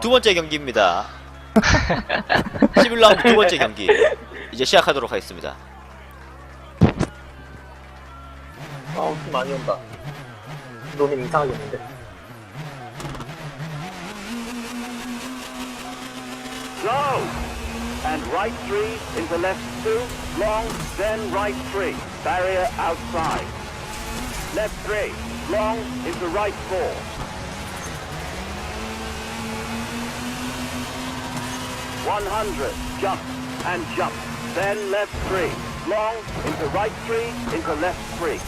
두 번째 경기입니다. 11라운드 두 번째 경기. 이제 시작하도록 하겠습니다. 아, 웃기 많이 온다. 너는 이상하겠는데? Go! And right three into left two, long, then right three. Barrier outside. Left three, long into right four. One hundred, jump and jump. Then left three, long into right three, into left three.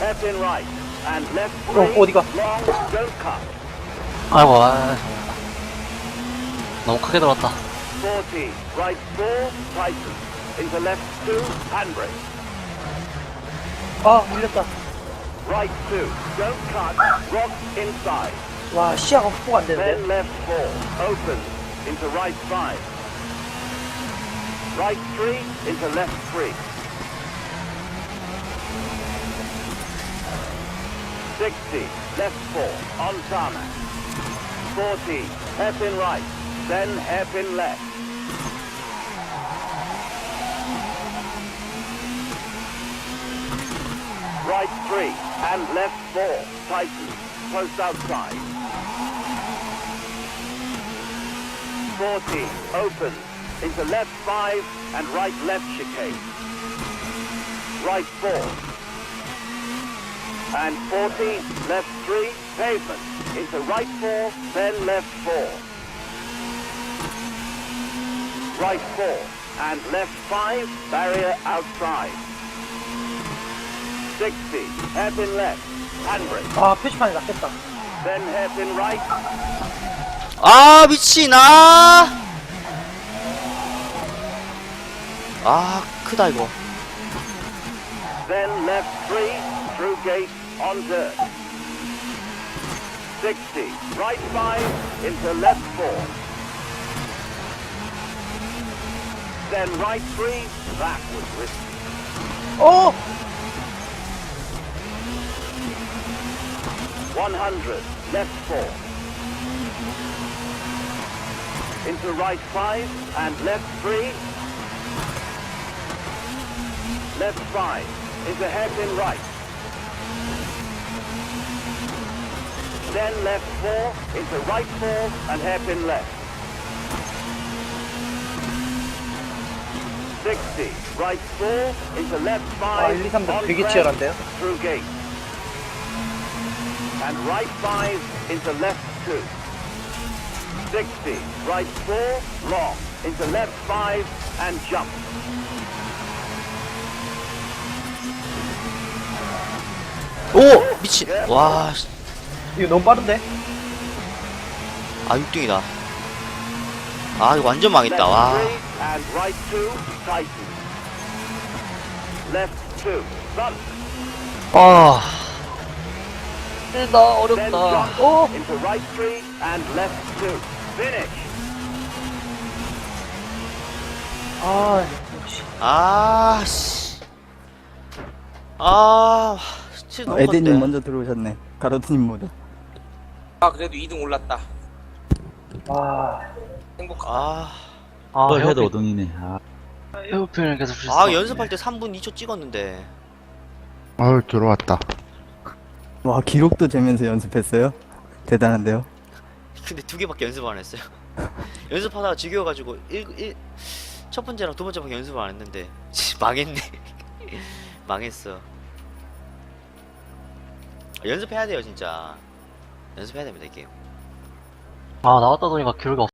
Left in right and left three, 어, 어디가? long, don't cut. 아이고, 아. 너무 크게 들어왔다. 40, right 4, tighten. Into left 2, handbrake. 아, 밀렸다. Right 2, don't cut, rock inside. 哇，校换对不对 Then left four, open into right five. Right three into left three. Sixty, left four, on tarmac. Forty, hairpin right, then hairpin left. Right three and left four, tighten, post outside. 40, open, into left 5 and right left chicane. Right 4. And 40, left 3, pavement, into right 4, then left 4. Right 4, and left 5, barrier outside. 60, hairpin left, handbrake, 아, 표지판이 낫겠다. then hairpin right, 아 미친 아. 아 크다 이거. then left 3, through gate, on dirt. 60, right 5, into left 4. Then right 3, that was risky. 100, left 4. Into right 5 and left 3. Left 5, into hairpin right. Then left 4, into right 4 and hairpin left. 60, right 4, into left 5. 아, 1, 2, 3등 on 되게 track, 치열한데요? through gate. And right 5 into left 2. 60, right 4, long, into left 5 and jump. 오 미친. 와. 씨. 이거 너무 빠른데? 아 6등이다. 아 이거 완전 망했다. 와. Left 3 and right 2, tighten. Left 2, bump. 아. 힘들다, Then 어렵다. jump 오! into right 3 and left 2. Finish. 아, 역시. 아 씨. 아. 진짜 너무 컸대. 먼저 들어오셨네. 가로트님 모두. 아 그래도 2등 올랐다 와. 행복하다 아. 아, 헤어핀, 5등이네. 아, 헤어핀을 계속 실수. 아 연습할 때 3분 2초 찍었는데. 아유 들어왔다. 와 기록도 재면서 연습했어요? 대단한데요. 근데 두 개밖에 연습 안 했어요. 연습하다가 지겨워가지고 일, 일, 첫 번째랑 두 번째밖에 연습을 안 했는데 망했네. 망했어. 연습해야 돼요 진짜. 연습해야 됩니다 이 게임. 아, 나왔다 보니까 기록이 없